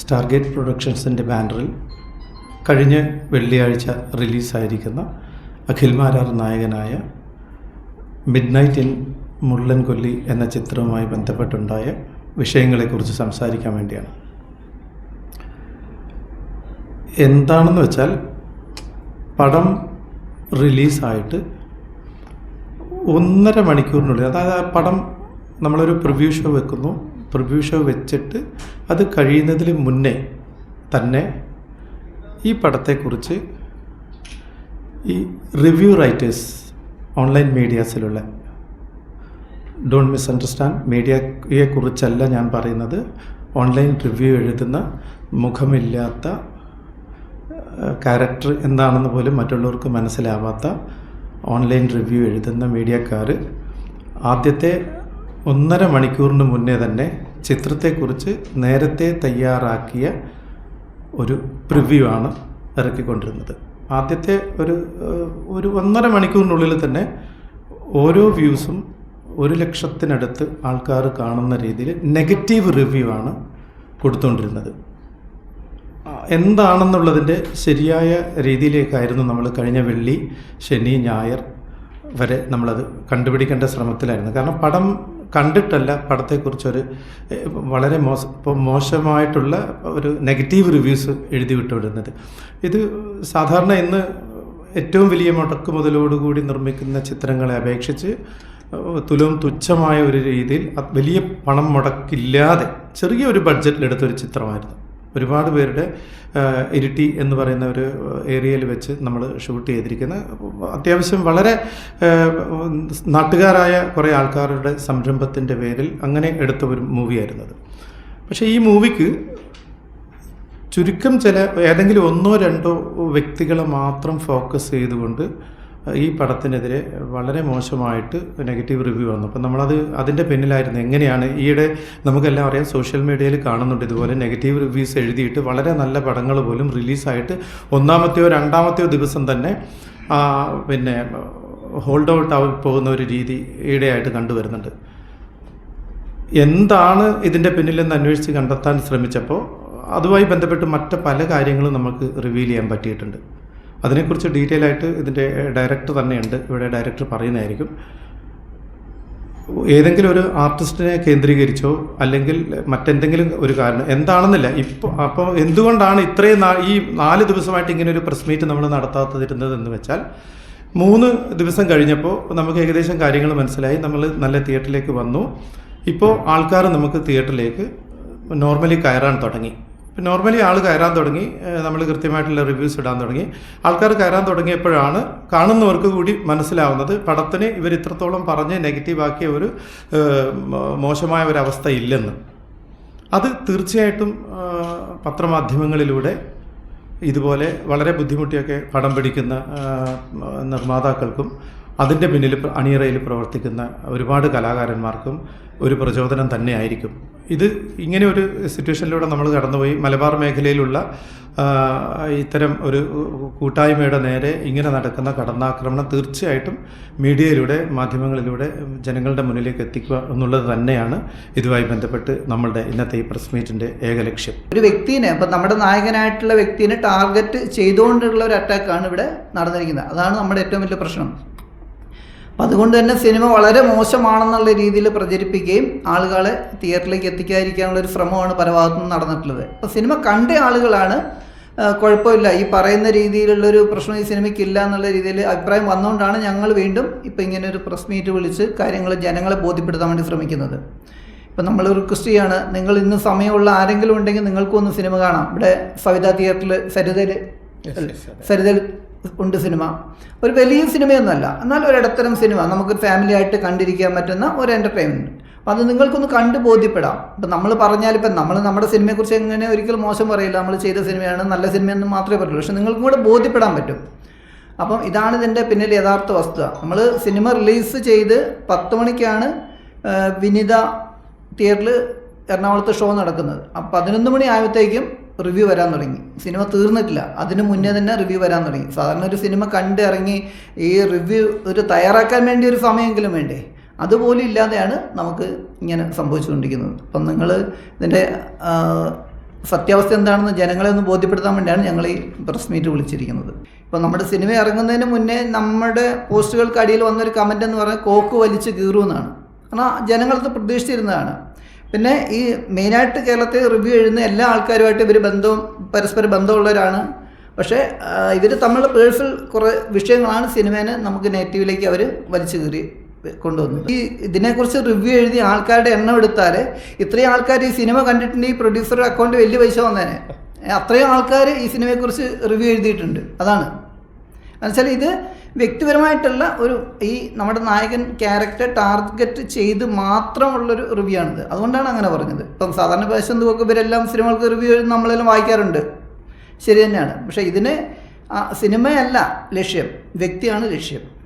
Stargate പ്രൊഡക്ഷൻസിന്റെ ബാനറിൽ കഴിഞ്ഞ വെള്ളിയാഴ്ച റിലീസായിരിക്കുന്ന അഖിൽ മാരാർ നായകനായ മിഡ് നൈറ്റ് ഇൻ മുള്ളൻ കൊല്ലി എന്ന ചിത്രവുമായി ബന്ധപ്പെട്ടുണ്ടായ വിഷയങ്ങളെക്കുറിച്ച് സംസാരിക്കാൻ വേണ്ടിയാണ്. എന്താണെന്ന് വെച്ചാൽ പടം റിലീസായിട്ട് ഒന്നര മണിക്കൂറിനുള്ളിൽ അതായത് ആ പടം നമ്മളൊരു പ്രിവ്യൂ ഷോ വെക്കുന്നു. പ്രിവ്യൂ വെച്ചിട്ട് അത് കഴിയുന്നതിന് മുന്നേ തന്നെ ഈ പടത്തെക്കുറിച്ച് ഈ റിവ്യൂ റൈറ്റേഴ്സ് ഓൺലൈൻ മീഡിയാസിലുള്ള ഡോണ്ട് ഡോൺ മീഡിയയെ മീഡിയയെക്കുറിച്ചല്ല ഞാൻ പറയുന്നത്. ഓൺലൈൻ റിവ്യൂ എഴുതുന്ന മുഖമില്ലാത്ത ക്യാരക്ടർ എന്താണെന്ന് പോലും മറ്റുള്ളവർക്ക് മനസ്സിലാവാത്ത ഓൺലൈൻ റിവ്യൂ എഴുതുന്ന മീഡിയക്കാർ ആദ്യത്തെ ഒന്നര മണിക്കൂറിന് മുന്നേ തന്നെ ചിത്രത്തെക്കുറിച്ച് നേരത്തെ തയ്യാറാക്കിയ ഒരു പ്രിവ്യൂ ആണ് ഇറക്കിക്കൊണ്ടിരുന്നത്. ആദ്യത്തെ ഒരു ഒരു ഒന്നര മണിക്കൂറിനുള്ളിൽ തന്നെ ഓരോ വ്യൂസും ഒരു ലക്ഷത്തിനടുത്ത് ആൾക്കാർ കാണുന്ന രീതിയിൽ നെഗറ്റീവ് റിവ്യൂ ആണ് കൊടുത്തുകൊണ്ടിരുന്നത് എന്താണെന്നുള്ളതിന്റെ ശരിയായ രീതിയിലേക്കായിരുന്നു നമ്മൾ കഴിഞ്ഞ വെള്ളി ശനി ഞായർ വരെ നമ്മളത് കണ്ടുപിടിക്കേണ്ട ശ്രമത്തിലായിരുന്നു. കാരണം പടം കണ്ടിട്ടല്ല പടത്തെക്കുറിച്ചൊരു വളരെ മോശ മോശമായിട്ടുള്ള ഒരു നെഗറ്റീവ് റിവ്യൂസ് എഴുതി വിട്ടുവിടുന്നത്. ഇത് സാധാരണ ഇന്ന് ഏറ്റവും വലിയ മുടക്ക് മുതലോടുകൂടി നിർമ്മിക്കുന്ന ചിത്രങ്ങളെ അപേക്ഷിച്ച് തുലവും തുച്ഛമായ ഒരു രീതിയിൽ വലിയ പണം മുടക്കില്ലാതെ ചെറിയ ഒരു ബഡ്ജറ്റിലെടുത്തൊരു ചിത്രമായിരുന്നു. ഒരുപാട് പേരുടെ ഇരിട്ടി എന്ന് പറയുന്ന ഒരു ഏരിയയിൽ വെച്ച് നമ്മൾ ഷൂട്ട് ചെയ്തിരിക്കുന്ന അത്യാവശ്യം വളരെ നാട്ടുകാരായ കുറേ ആൾക്കാരുടെ സംരംഭത്തിന്റെ പേരിൽ അങ്ങനെ എടുത്ത ഒരു മൂവിയായിരുന്നു അത്. പക്ഷേ ഈ മൂവിക്ക് ചുരുക്കം ചില ഏതെങ്കിലും ഒന്നോ രണ്ടോ വ്യക്തികളെ മാത്രം ഫോക്കസ് ചെയ്തുകൊണ്ട് ഈ പടത്തിനെതിരെ വളരെ മോശമായിട്ട് നെഗറ്റീവ് റിവ്യൂ വന്നു. അപ്പം നമ്മളത് അതിന്റെ പിന്നിലായിരുന്നു. എങ്ങനെയാണ് ഈയിടെ നമുക്കെല്ലാം അറിയാം സോഷ്യൽ മീഡിയയിൽ കാണുന്നുണ്ട് ഇതുപോലെ നെഗറ്റീവ് റിവ്യൂസ് എഴുതിയിട്ട് വളരെ നല്ല പടങ്ങൾ പോലും റിലീസായിട്ട് ഒന്നാമത്തെയോ രണ്ടാമത്തെയോ ദിവസം തന്നെ പിന്നെ ഹോൾഡ് ഔട്ട് ആയി പോകുന്ന ഒരു രീതി ഈയിടെയായിട്ട് കണ്ടുവരുന്നുണ്ട്. എന്താണ് ഇതിന്റെ പിന്നിലെന്ന് അന്വേഷിച്ച് കണ്ടെത്താൻ ശ്രമിച്ചപ്പോൾ അതുമായി ബന്ധപ്പെട്ട് മറ്റ് പല കാര്യങ്ങളും നമുക്ക് റിവീൽ ചെയ്യാൻ പറ്റിയിട്ടുണ്ട്. അതിനെക്കുറിച്ച് ഡീറ്റെയിൽ ആയിട്ട് ഇതിന്റെ ഡയറക്ടർ തന്നെയുണ്ട്. ഇവിടെ ഡയറക്ടർ പറയുന്നതായിരിക്കും. ഏതെങ്കിലും ഒരു ആർട്ടിസ്റ്റിനെ കേന്ദ്രീകരിച്ചോ അല്ലെങ്കിൽ മറ്റെന്തെങ്കിലും ഒരു കാരണം എന്താണെന്നില്ല. ഇപ്പോൾ അപ്പോൾ എന്തുകൊണ്ടാണ് ഇത്രയും ഈ നാല് ദിവസമായിട്ട് ഇങ്ങനെ ഒരു പ്രസ് മീറ്റ് നമ്മൾ നടത്താത്തതിരുന്നത് എന്ന് വെച്ചാൽ മൂന്ന് ദിവസം കഴിഞ്ഞപ്പോൾ നമുക്ക് ഏകദേശം കാര്യങ്ങൾ മനസ്സിലായി. നമ്മൾ നല്ല തിയേറ്ററിലേക്ക് വന്നു. ഇപ്പോൾ ആൾക്കാർ നമുക്ക് തിയേറ്ററിലേക്ക് നോർമലി കയറാൻ തുടങ്ങി. നോർമലി ആൾ കയറാൻ തുടങ്ങി നമ്മൾ കൃത്യമായിട്ടുള്ള റിവ്യൂസ് ഇടാൻ തുടങ്ങി. ആൾക്കാർ കയറാൻ തുടങ്ങിയപ്പോഴാണ് കാണുന്നവർക്ക് കൂടി മനസ്സിലാവുന്നത് പടത്തിന് ഇവർ ഇത്രത്തോളം പറഞ്ഞ് നെഗറ്റീവാക്കിയ ഒരു മോശമായ ഒരു അവസ്ഥ ഇല്ലെന്ന് അത് തീർച്ചയായിട്ടും പത്രമാധ്യമങ്ങളിലൂടെ ഇതുപോലെ വളരെ ബുദ്ധിമുട്ടിയൊക്കെ പടം പിടിക്കുന്ന നിർമ്മാതാക്കൾക്കും അതിന്റെ പിന്നിൽ അണിയറയിൽ പ്രവർത്തിക്കുന്ന ഒരുപാട് കലാകാരന്മാർക്കും ഒരു പ്രചോദനം തന്നെയായിരിക്കും. ഇത് ഇങ്ങനെ ഒരു സിറ്റുവേഷനിലൂടെ നമ്മൾ കടന്നുപോയി. മലബാർ മേഖലയിലുള്ള ഇത്തരം ഒരു കൂട്ടായ്മയുടെ നേരെ ഇങ്ങനെ നടക്കുന്ന കടന്നാക്രമണം തീർച്ചയായിട്ടും മീഡിയയിലൂടെ മാധ്യമങ്ങളിലൂടെ ജനങ്ങളുടെ മുന്നിലേക്ക് എത്തിക്കുക എന്നുള്ളത് തന്നെയാണ് ഇതുമായി ബന്ധപ്പെട്ട് നമ്മളുടെ ഇന്നത്തെ ഈ പ്രസ് മീറ്റിന്റെ ഏക ലക്ഷ്യം. ഒരു വ്യക്തിനെ ഇപ്പം നമ്മുടെ നായകനായിട്ടുള്ള വ്യക്തിനെ ടാർഗറ്റ് ചെയ്തുകൊണ്ടുള്ള ഒരു അറ്റാക്കാണ് ഇവിടെ നടന്നിരിക്കുന്നത്. അതാണ് നമ്മുടെ ഏറ്റവും വലിയ പ്രശ്നം. അപ്പം അതുകൊണ്ട് തന്നെ സിനിമ വളരെ മോശമാണെന്നുള്ള രീതിയിൽ പ്രചരിപ്പിക്കുകയും ആളുകളെ തിയേറ്ററിലേക്ക് എത്തിക്കാതിരിക്കാനുള്ള ഒരു ശ്രമമാണ് പല ഭാഗത്തുനിന്ന് നടന്നിട്ടുള്ളത്. അപ്പോൾ സിനിമ കണ്ട ആളുകളാണ് കുഴപ്പമില്ല. ഈ പറയുന്ന രീതിയിലുള്ളൊരു പ്രശ്നം ഈ സിനിമയ്ക്കില്ല എന്നുള്ള രീതിയിൽ അഭിപ്രായം വന്നുകൊണ്ടാണ് ഞങ്ങൾ വീണ്ടും ഇപ്പം ഇങ്ങനെ ഒരു പ്രസ് മീറ്റ് വിളിച്ച് കാര്യങ്ങൾ ജനങ്ങളെ ബോധ്യപ്പെടുത്താൻ വേണ്ടി ശ്രമിക്കുന്നത്. ഇപ്പം നമ്മൾ റിക്വസ്റ്റ് ചെയ്യാണ് നിങ്ങൾ ഇന്ന് സമയമുള്ള ആരെങ്കിലും ഉണ്ടെങ്കിൽ നിങ്ങൾക്കും ഒന്ന് സിനിമ കാണാം. ഇവിടെ സവിത തിയേറ്ററിൽ സരിതയിൽ സരിതയിൽ ഉണ്ട് സിനിമ. ഒരു വലിയ സിനിമയൊന്നുമല്ല. എന്നാൽ ഒരു ഇടത്തരം സിനിമ. നമുക്ക് ഫാമിലി ആയിട്ട് കണ്ടിരിക്കാൻ പറ്റുന്ന ഒരു എന്റർടൈൻമെന്റ് അപ്പോൾ അത് നിങ്ങൾക്കൊന്ന് കണ്ട് ബോധ്യപ്പെടാം. ഇപ്പം നമ്മൾ പറഞ്ഞാൽ ഇപ്പം നമ്മൾ നമ്മുടെ സിനിമയെക്കുറിച്ച് എങ്ങനെ ഒരിക്കലും മോശം പറയില്ല. നമ്മൾ ചെയ്ത സിനിമയാണ് നല്ല സിനിമയെന്ന് മാത്രമേ പറ്റുള്ളൂ പക്ഷെ നിങ്ങൾക്കും കൂടെ ബോധ്യപ്പെടാൻ പറ്റും. അപ്പം ഇതാണ് ഇതിന്റെ പിന്നിൽ യഥാർത്ഥ വസ്തുത. നമ്മൾ സിനിമ റിലീസ് ചെയ്ത് പത്ത് മണിക്കാണ് വിനിത തിയേറ്ററിൽ എറണാകുളത്ത് ഷോ നടക്കുന്നത്. അപ്പം പതിനൊന്ന് മണി ആയപ്പോഴത്തേക്കും റിവ്യൂ വരാൻ തുടങ്ങി. സിനിമ തീർന്നിട്ടില്ല. അതിന് മുന്നേ തന്നെ റിവ്യൂ വരാൻ തുടങ്ങി. സാധാരണ ഒരു സിനിമ കണ്ട് ഇറങ്ങി ഈ റിവ്യൂ ഒരു തയ്യാറാക്കാൻ വേണ്ടി ഒരു സമയമെങ്കിലും വേണ്ടേ? അതുപോലും ഇല്ലാതെയാണ് നമുക്ക് ഇങ്ങനെ സംഭവിച്ചുകൊണ്ടിരിക്കുന്നത്. അപ്പം നിങ്ങൾ ഇതിന്റെ സത്യാവസ്ഥ എന്താണെന്ന് ജനങ്ങളെ ഒന്ന് ബോധ്യപ്പെടുത്താൻ വേണ്ടിയാണ് ഞങ്ങൾ ഈ പ്രസ് മീറ്റ് വിളിച്ചിരിക്കുന്നത്. ഇപ്പോൾ നമ്മുടെ സിനിമ ഇറങ്ങുന്നതിന് മുന്നേ നമ്മുടെ പോസ്റ്റുകൾക്ക് അടിയിൽ വന്നൊരു കമന്റ് എന്ന് പറഞ്ഞാൽ കോക്ക് വലിച്ച് കീറുമെന്നാണ്. കാരണം ജനങ്ങളത് പ്രതീക്ഷിച്ചിരുന്നതാണ്. പിന്നെ ഈ മെയിനായിട്ട് കേരളത്തിൽ റിവ്യൂ എഴുതുന്ന എല്ലാ ആൾക്കാരുമായിട്ട് ഇവർ ബന്ധവും പരസ്പര ബന്ധമുള്ളവരാണ്. പക്ഷേ ഇവർ തമ്മിലുള്ള പേഴ്സണൽ കുറേ വിഷയങ്ങളാണ് സിനിമേനെ നമുക്ക് നെഗറ്റീവിലേക്ക് അവർ വലിച്ചു കീറി കൊണ്ടുവന്നത്. ഈ ഇതിനെക്കുറിച്ച് റിവ്യൂ എഴുതി ആൾക്കാരുടെ എണ്ണം എടുത്താൽ ഇത്രയും ആൾക്കാർ ഈ സിനിമ കണ്ടിട്ടുണ്ട് ഈ പ്രൊഡ്യൂസറുടെ അക്കൗണ്ട് വലിയ പൈസ വന്നേനെ. അത്രയും ആൾക്കാർ ഈ സിനിമയെക്കുറിച്ച് റിവ്യൂ എഴുതിയിട്ടുണ്ട്. അതാണ്. എന്നുവെച്ചാൽ ഇത് വ്യക്തിപരമായിട്ടുള്ള ഒരു ഈ നമ്മുടെ നായകൻ ക്യാരക്ടർ ടാർഗറ്റ് ചെയ്ത് മാത്രമുള്ളൊരു റിവ്യൂ ആണിത് അതുകൊണ്ടാണ് അങ്ങനെ പറഞ്ഞത്. ഇപ്പം സാധാരണ പേശന്തുമൊക്കെ ഇവരെല്ലാം സിനിമകൾക്ക് റിവ്യൂ നമ്മളെല്ലാം വായിക്കാറുണ്ട്. ശരി തന്നെയാണ്. പക്ഷേ ഇതിന് സിനിമയല്ല ലക്ഷ്യം. വ്യക്തിയാണ് ലക്ഷ്യം.